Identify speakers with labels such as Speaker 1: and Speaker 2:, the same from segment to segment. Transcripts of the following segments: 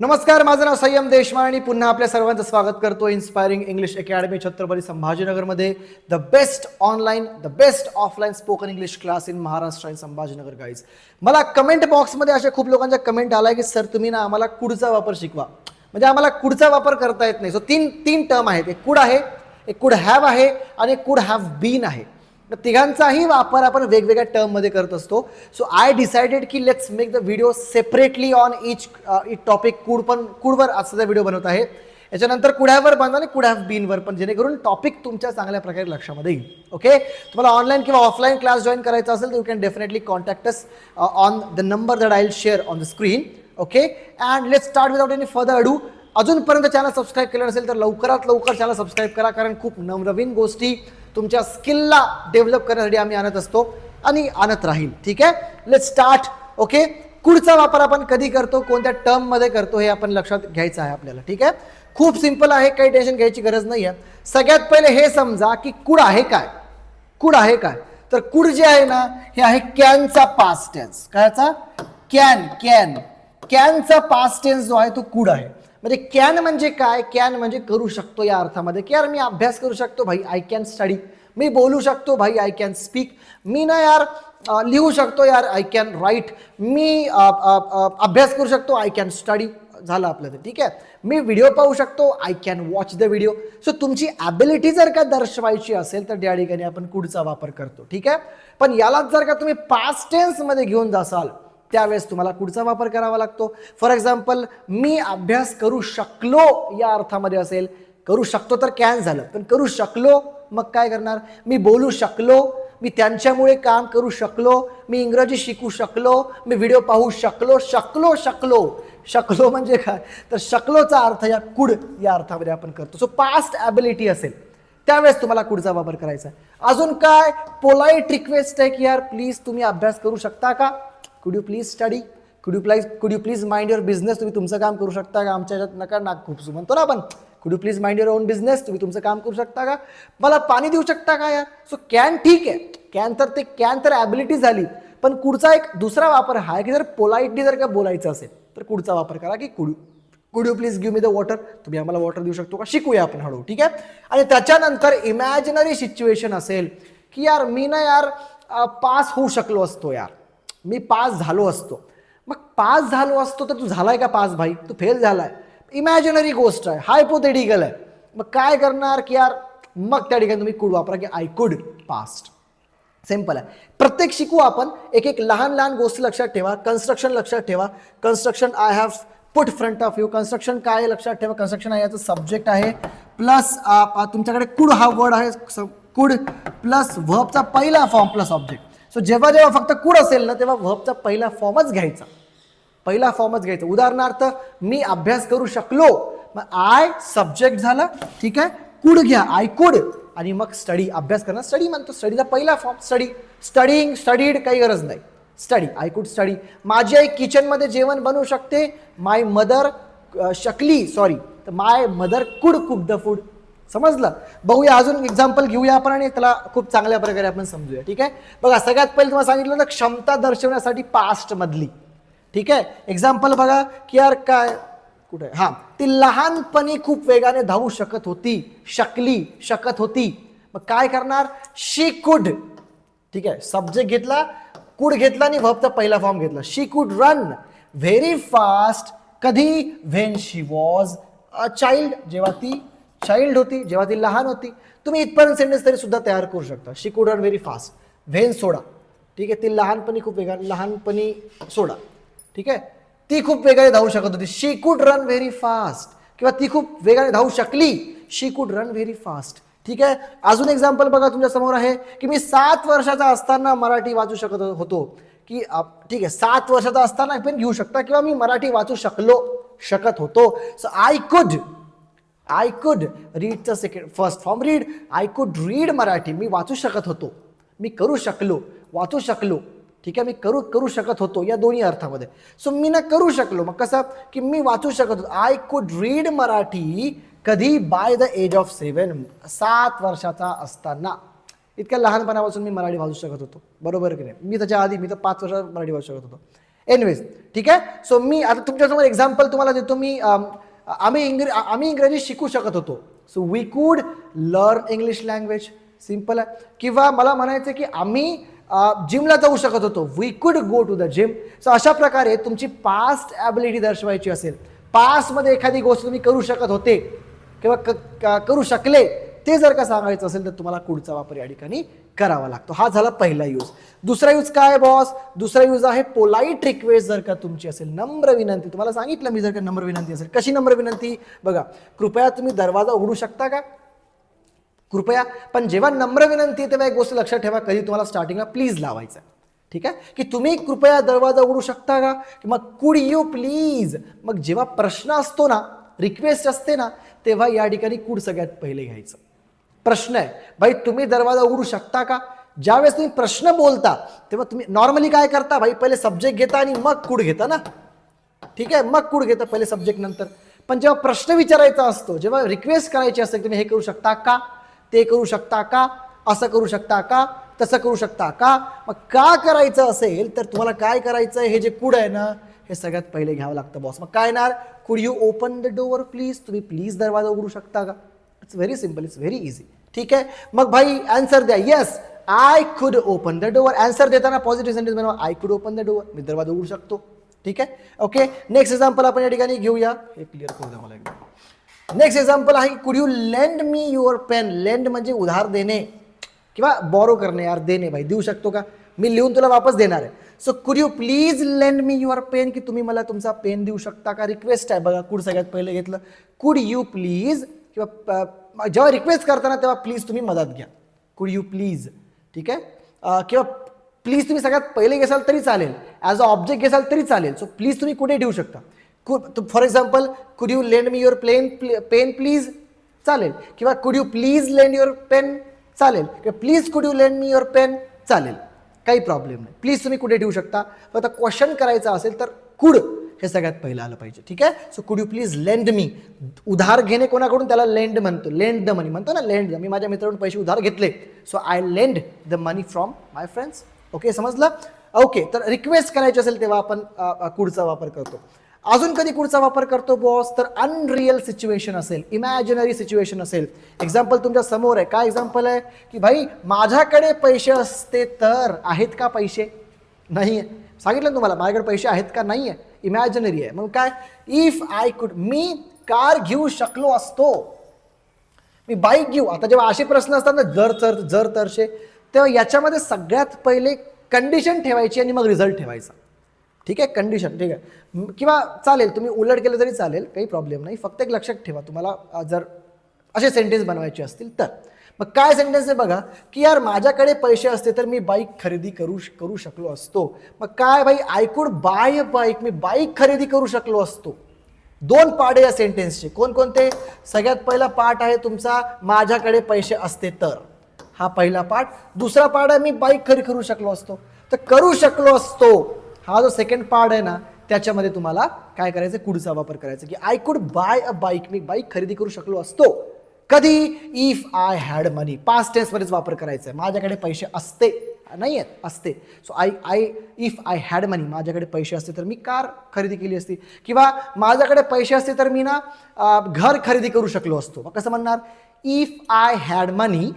Speaker 1: नमस्कार माझं नाव संयम देशमाळ आणि पुन्हा आपल्या सर्वांचं स्वागत करतो inspiring English academy Chhatrapati संभाजीनगरमध्ये. The best online the best offline spoken English class in Maharashtra आणि संभाजीनगर गाईज मला कमेंट बॉक्समध्ये अशा खूप लोकांच्या कमेंट आला की सर तुम्ही ना आम्हाला कुडचा वापर शिकवा. म्हणजे आम्हाला कुडचा वापर करता येत नाही. सो तीन तीन टर्म आहेत. एक कुड आहे एक कुड हॅव आहे आणि एक कुड हॅव बीन आहे. तर तिघांचाही वापर आपण वेगवेगळ्या टर्ममध्ये करत असतो. सो आय डिसाइडेड की let's make the video separately on each each topic could पण कुडवर आजचा व्हिडिओ बनवत आहे याच्यानंतर कुड्यावर बनवा आणि कुड हॅव बीनवर पण जेणेकरून टॉपिक तुमच्या चांगल्या प्रकारे लक्षामध्ये येईल. ओके तुम्हाला ऑनलाईन किंवा ऑफलाईन क्लास जॉईन करायचा असेल तर you can definitely contact us on the number that I will share on the screen okay and let's start without any further ado अजूनपर्यंत चॅनल सबस्क्राईब केलं नसेल तर लवकरात लवकर चॅनल सबस्क्राईब करा कारण खूप नवनवीन गोष्टी तुमच्या स्किलला डेव्हलप करण्यासाठी आम्ही आणत असतो आणि आणत राहील ठीक आहे? लेट स्टार्ट ओके कुडचा वापर आपण कधी करतो? कोणत्या टर्ममध्ये करतो? हे आपण लक्षात घ्यायचं आहे आपल्याला ठीक आहे? खूप सिंपल आहे काही टेन्शन घ्यायची गरज नाही आहे सगळ्यात पहिले हे समजा की कुड आहे काय? कुड आहे काय? तर कुड जे आहे ना हे आहे कॅनचा पास्ट टेन्स कायचा कॅन कॅन कॅनचा पास्ट टेन्स जो आहे तो कुड आहे. म्हणजे कॅन म्हणजे काय? कॅन म्हणजे करू शकतो या अर्थामध्ये. की यार मी अभ्यास करू शकतो भाई आय कॅन स्टडी मी बोलू शकतो भाई आय कॅन स्पीक मी ना यार लिहू शकतो यार आय कॅन राईट मी अभ्यास करू शकतो आय कॅन स्टडी झालं आपलं ते ठीक आहे? मी व्हिडिओ पाहू शकतो I can watch the video so तुमची ॲबिलिटी जर का दर्शवायची असेल तर त्या ठिकाणी आपण कुडचा वापर करतो ठीक आहे? पण यालाच जर का तुम्ही पास्ट टेन्समध्ये घेऊन जासाल त्यावेळेस तुम्हाला कुठचा वापर करावा लागतो. फॉर एक्झाम्पल मी अभ्यास करू शकलो या अर्थामध्ये असेल करू शकतो तर कॅन झालं. पण करू शकलो मग काय करणार? मी बोलू शकलो मी त्यांच्यामुळे काम करू शकलो मी इंग्रजी शिकू शकलो मी व्हिडिओ पाहू शकलो शकलो शकलो. शकलो म्हणजे काय? तर शकलोचा अर्थ या कुड या अर्थामध्ये आपण करतो. सो पास्ट ॲबिलिटी असेल. त्यावेळेस तुम्हाला कुडचा वापर करायचा अजून काय? पोलाईट रिक्वेस्ट आहे की यार प्लीज तुम्ही अभ्यास करू शकता का? Could you please study could you please could you please mind your business तुम्ही तुमचं काम करू शकता का? आमच्या ह्याच्यात नका ना खूप म्हणतो ना आपण could you please mind your own business तुम्ही तुमचं काम करू शकता का? मला पाणी देऊ शकता का यार? सो कॅन ठीक आहे. कॅन तर ते कॅन तर ॲबिलिटी झाली. पण कुडचा एक दुसरा वापर हा आहे की जर पोलाईटली जर का बोलायचं असेल तर कुडचा वापर करा की could. Could you please give me the water तुम्ही आम्हाला वॉटर देऊ शकतो का? शिकूया आपण हळू ठीक आहे? आणि त्याच्यानंतर इमॅजिनरी सिच्युएशन असेल की यार मी ना यार पास होऊ शकलो असतो यार. मी पास झालो असतो. मग पास झालो असतो तर तू झालाय का पास भाई? तू फेल झालाय. इमॅजिनरी गोष्ट आहे. हायपोथेटिकल आहे. मग काय करणार की यार? मग त्या ठिकाणी तुम्ही कुड वापरा की आय कुड पास्ट सिंपल आहे. प्रत्येक शिकू आपण एक एक लहान लहान गोष्टी लक्षात ठेवा. कन्स्ट्रक्शन लक्षात ठेवा. Construction I have put front of you construction काय लक्षात ठेवा. कन्स्ट्रक्शन आहे याचं सब्जेक्ट आहे. प्लस तुमच्याकडे कुड हा वर्ड आहे. कुड प्लस व्हबचा पहिला फॉर्म प्लस ऑब्जेक्ट सो जेव्हा जेव्हा फक्त कुड असेल ना तेव्हा व्हबचा पहिला फॉर्मच घ्यायचा. पहिला फॉर्मच घ्यायचा. उदाहरणार्थ मी अभ्यास करू शकलो मग आय सब्जेक्ट झाला ठीक आहे? कुड घ्या आय कुड आणि मग स्टडी अभ्यास करणं स्टडी म्हणतो. स्टडीचा पहिला फॉर्म स्टडी स्टडींग स्टडीड काही गरज नाही. स्टडी आय कुड स्टडी माझी आई किचनमध्ये जेवण बनवू शकते. माय मदर शकली सॉरी तर my mother could cook the food समजलं? बघूया अजून एक्झाम्पल घेऊया आपण आणि त्याला खूप चांगल्या प्रकारे आपण समजूया ठीक आहे? बघा सगळ्यात पहिले तुम्हाला सांगितलं ना क्षमता दर्शवण्यासाठी पास्टमधली ठीक आहे? एक्झाम्पल बघा की यार काय कुठे? हां ती लहानपणी खूप वेगाने धावू शकत होती शकली शकत होती. मग काय करणार? शी कुड ठीक आहे? सब्जेक्ट घेतला कुड घेतला आणि व्हबचा पहिला फॉर्म घेतला. She could run very fast कधी? When she was a child जेव्हा ती चाइल्ड होती जेव्हा ती लहान होती तुम्ही इथपर्यंत सेंटेन्स तरी सुद्धा तयार करू शकता. She could run very fast when सोडा. ठीक आहे? ती लहानपणी खूप वेगाने लहानपणी सोडा. ठीक आहे? ती खूप वेगाने धावू शकत होती. शी कुड रन व्हेरी फास्ट किंवा ती खूप वेगाने धावू शकली. शी कुड रन व्हेरी फास्ट ठीक आहे? अजून एक्झाम्पल बघा तुमच्यासमोर आहे की मी सात वर्षाचा असताना मराठी वाचू शकत होतो. की ठीक आहे? सात वर्षाचा असताना पण घेऊ शकता किंवा मी मराठी वाचू शकलो शकत होतो. So I could I could रीडचं second first form read I could read Marathi मी वाचू शकत होतो. मी करू शकलो. वाचू शकलो. ठीक आहे? मी करू करू शकत होतो या दोन्ही अर्थामध्ये. सो मी ना करू शकलो. मग कसं? की मी वाचू शकत होतो. आय कुड रीड मराठी कधी? By the age of seven सात वर्षाचा असताना. इतक्या लहानपणापासून मी मराठी वाचू शकत होतो. बरोबर की नाही? मी त्याच्या आधी मी तर पाच वर्षात मराठी वाचू शकत होतो. एनिवेज ठीक आहे? सो मी आता तुमच्यासमोर एक्झाम्पल तुम्हाला देतो. मी आम्ही इंग्र आम्ही इंग्रजी शिकू शकत होतो. So we could learn English language simple आहे. किंवा मला म्हणायचं की आम्ही जिमला जाऊ शकत होतो. We could go to the gym so अशा प्रकारे तुमची पास्ट ॲबिलिटी दर्शवायची असेल. पास्टमध्ये एखादी गोष्ट तुम्ही करू शकत होते किंवा क- करू शकले ते जर का सांगायचं असेल तर तुम्हाला कुडचा वापर या ठिकाणी करावा लागतो. हा झाला पहिला यूज दुसरा यूज काय बॉस दुसरा यूज आहे पोलाईट रिक्वेस्ट जर का तुमची असेल नम्र विनंती. तुम्हाला सांगितलं मी जर का नम्र विनंती असेल. कशी नम्र विनंती? बघा कृपया तुम्ही दरवाजा उघडू शकता का? कृपया पण जेव्हा नम्र विनंती आहे तेव्हा एक गोष्ट लक्षात ठेवा कधी तुम्हाला स्टार्टिंगला प्लीज लावायचं ठीक आहे? की तुम्ही कृपया दरवाजा उघडू शकता का? की मग कुड यू प्लीज मग जेव्हा प्रश्न असतो ना रिक्वेस्ट असते ना तेव्हा या ठिकाणी कुड सगळ्यात पहिले घ्यायचं. प्रश्न आहे. भाई तुम्ही दरवाजा उघडू शकता का? ज्यावेळेस तुम्ही प्रश्न बोलता तेव्हा तुम्ही नॉर्मली काय करता? भाई पहिले सब्जेक्ट घेता आणि मग कुड घेता ना? ठीक आहे? मग कुड घेता पहिले सब्जेक्ट नंतर. पण जेव्हा प्रश्न विचारायचा असतो जेव्हा रिक्वेस्ट करायची असते तुम्ही हे करू शकता का? ते करू शकता का? असं करू शकता का? तसं करू शकता का? मग का करायचं असेल तर तुम्हाला काय करायचं आहे? हे जे कुड आहे ना हे सगळ्यात पहिले घ्यावं लागतं बॉस मग काय येणार? Could you open the door please तुम्ही प्लीज दरवाजा उघडू शकता का? It's very simple it's very easy ठीक आहे मग भाई आन्सर द्या. Yes I could open the door answer देताना पॉझिटिव्ह सेंटेन्स बनवा. I could open the door मी दरवाजा उघडू शकतो. ठीक आहे ओके नेक्स्ट एक्झाम्पल आपण या ठिकाणी घेऊया. हे क्लिअर करू द्या मला एकदा. नेक्स्ट एक्झाम्पल आहे could you lend me your pen lend म्हणजे उधार देणे. किंवा बॉरो करणे. यार देणे भाई. देऊ शकतो का? मी लिहून तुला वापस देणार आहे. So could you please lend me your pen की तुम्ही मला तुमचा पेन देऊ शकता का? रिक्वेस्ट आहे. बघा कुड सगळ्यात पहिले घेतलं? कुड यू प्लीज किंवा जेव्हा रिक्वेस्ट करताना तेव्हा प्लीज तुम्ही मदत घ्या. कुड यू प्लीज ठीक आहे? किंवा प्लीज तुम्ही सगळ्यात पहिले घेसाल तरी चालेल. ॲज अ ऑब्जेक्ट घेसाल तरी चालेल. सो प्लीज तुम्ही कुठे ठेवू शकता? For example could you lend me your plain pen please चालेल. किंवा could you please lend your pen चालेल. किंवा please could you lend me your pen चालेल. काही प्रॉब्लेम नाही. प्लीज तुम्ही कुठे ठेवू शकता? फक्त क्वेश्चन करायचा असेल तर कुड हे सगळ्यात पहिलं आलं पाहिजे. ठीक आहे? So could you please lend मी उधार घेणे कोणाकडून? त्याला लेंड म्हणतो. लेंड द मनी म्हणतो ना लेंड द मी माझ्या मित्राकडून पैसे उधार घेतले. So I lend the money from my friends okay समजलं? ओके तर रिक्वेस्ट करायची असेल तेव्हा आपण कुडचा वापर करतो. अजून कधी कुडचा वापर करतो बॉस तर अनरियल सिच्युएशन असेल. इमॅजिनरी सिच्युएशन असेल. एक्झाम्पल तुमच्यासमोर आहे. काय एक्झाम्पल आहे? की भाई माझ्याकडे पैसे असते तर आहेत का पैसे? नाही आहे सांगितलं तुम्हाला माझ्याकडे पैसे आहेत का? नाही आहे इमॅजिनरी आहे. मग काय? If I could me car घेऊ शकलो असतो. मी बाईक घेऊ. आता जेव्हा असे प्रश्न असतात ना जर तर जर तरशे तेव्हा याच्यामध्ये सगळ्यात पहिले कंडिशन ठेवायची आणि मग रिझल्ट ठेवायचा. ठीक आहे? कंडिशन ठीक आहे? किंवा चालेल तुम्ही उलट केलं तरी चालेल काही प्रॉब्लेम नाही. फक्त एक लक्षात ठेवा. तुम्हाला जर असे सेंटेन्स बनवायचे असतील तर. मग काय सेंटेन्स आहे बघा की यार माझ्याकडे पैसे असते तर मी बाईक खरेदी करू श- करू शकलो असतो. मग काय भाई I could buy a bike me bike खरेदी करू शकलो असतो. दोन पार्ट आहे या सेंटेन्सचे कोणकोणते? सगळ्यात पहिला पार्ट आहे तुमचा माझ्याकडे पैसे असते तर. हा पहिला पार्ट दुसरा पार्ट आहे मी बाईक खरेदी करू शकलो असतो. तर करू शकलो असतो. हा जो सेकंड पार्ट आहे ना त्याच्यामध्ये तुम्हाला काय करायचं कुडचा वापर करायचा. की I could buy a bike me bike खरेदी करू शकलो असतो. कधी? If I had money past टेन्समध्येच वापर करायचा आहे माझ्याकडे पैसे असते. नाही आहेत असते. So I I if I had money माझ्याकडे पैसे असते तर मी कार खरेदी केली असती. किंवा माझ्याकडे पैसे असते तर मी ना घर खरेदी करू शकलो असतो. मग कसं म्हणणार? If I had money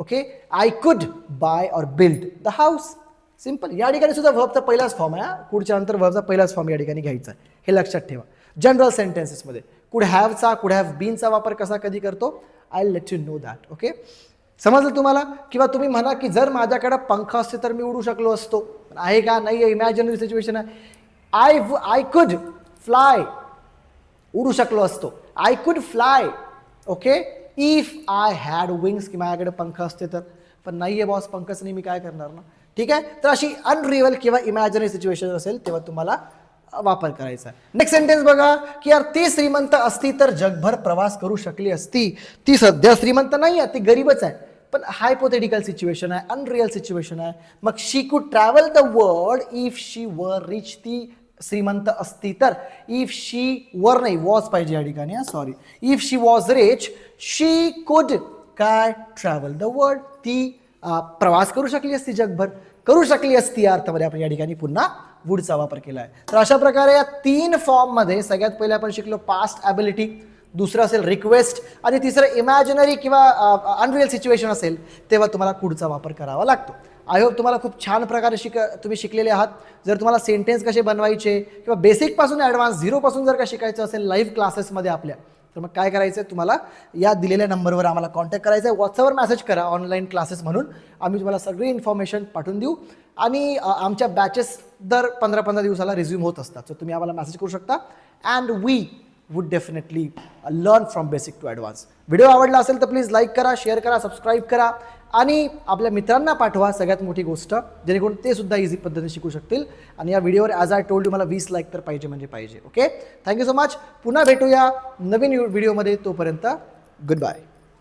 Speaker 1: okay I could buy or build the house simple या ठिकाणी सुद्धा व्हबचा पहिलाच फॉर्म आहे हा. पुढच्या नंतर व्हबचा पहिलाच फॉर्म या ठिकाणी घ्यायचा आहे. हे लक्षात ठेवा. जनरल सेंटेन्सेसमध्ये कुड हॅवचा कुड हॅव बीनचा वापर कसा कधी करतो? I let you know that okay समजलं तुम्हाला? किंवा तुम्ही म्हणा की जर माझ्याकडं पंख असते तर मी उडू शकलो असतो. पण आहे का? नाही आहे. इमॅजिनरी सिच्युएशन आहे. आय आय कुड फ्लाय उडू शकलो असतो. I could fly okay if I had wings की माझ्याकडे पंख असते तर. पण नाही आहे बॉस पंखच नाही मी काय करणार ना? ठीक आहे? तर अशी अनरिअल किंवा इमॅजिनरी सिच्युएशन असेल तेव्हा तुम्हाला वापर करायचा आहे. नेक्स्ट सेंटेन्स बघा की यार ती श्रीमंत असती तर जगभर प्रवास करू शकली असती. ती सध्या श्रीमंत नाही आहे ती गरीबच आहे. पण हायपोथेटिकल सिच्युएशन आहे अनरिअल सिच्युएशन आहे. मग she could travel the world if she were rich ती श्रीमंत असती तर. इफ शी वर नाही वॉज पाहिजे या ठिकाणी sorry if she was rich she could काय? ट्रॅव्हल द वर्ल्ड ती प्रवास करू शकली असती जगभर. करू शकली असती या अर्थामध्ये आपण या ठिकाणी पुन्हा वूडचा वापर केला आहे तर अशा प्रकारे या तीन फॉर्ममध्ये सगळ्यात पहिले आपण शिकलो पास्ट ॲबिलिटी दुसरं असेल रिक्वेस्ट आणि तिसरं इमॅजिनरी किंवा अनरिअल सिच्युएशन असेल तेव्हा तुम्हाला कुडचा वापर करावा लागतो. आय होप तुम्हाला खूप छान प्रकारे शिक तुम्ही शिकलेले आहात. जर तुम्हाला सेंटेन्स कसे बनवायचे किंवा बेसिकपासून ॲडव्हान्स झिरोपासून जर का शिकायचं असेल लाईव्ह क्लासेसमध्ये आपल्या तर मग काय करायचं आहे तुम्हाला? या दिलेल्या नंबरवर आम्हाला कॉन्टॅक्ट करायचं आहे व्हॉट्सअपवर मेसेज करा ऑनलाईन क्लासेस म्हणून. आम्ही तुम्हाला सगळी इन्फॉर्मेशन पाठवून देऊ. आणि आमच्या बॅचेस दर पंधरा पंधरा दिवसाला रिझ्यूम होत असतात. सो तुम्ही आम्हाला मेसेज करू शकता. And we would definitely learn from basic to advance video आवडला असेल तर प्लीज लाईक करा शेअर करा सबस्क्राईब करा. आणि आपल्या मित्रांना पाठवा सगळ्यात मोठी गोष्ट जेणेकरून ते सुद्धा इझी पद्धतीने शिकू शकतील. आणि या व्हिडिओवर ॲज आय टोल्ड मला वीस लाईक तर पाहिजे म्हणजे पाहिजे. ओके थँक्यू सो मच पुन्हा भेटूया नवीन व्हिडिओमध्ये तोपर्यंत गुड बाय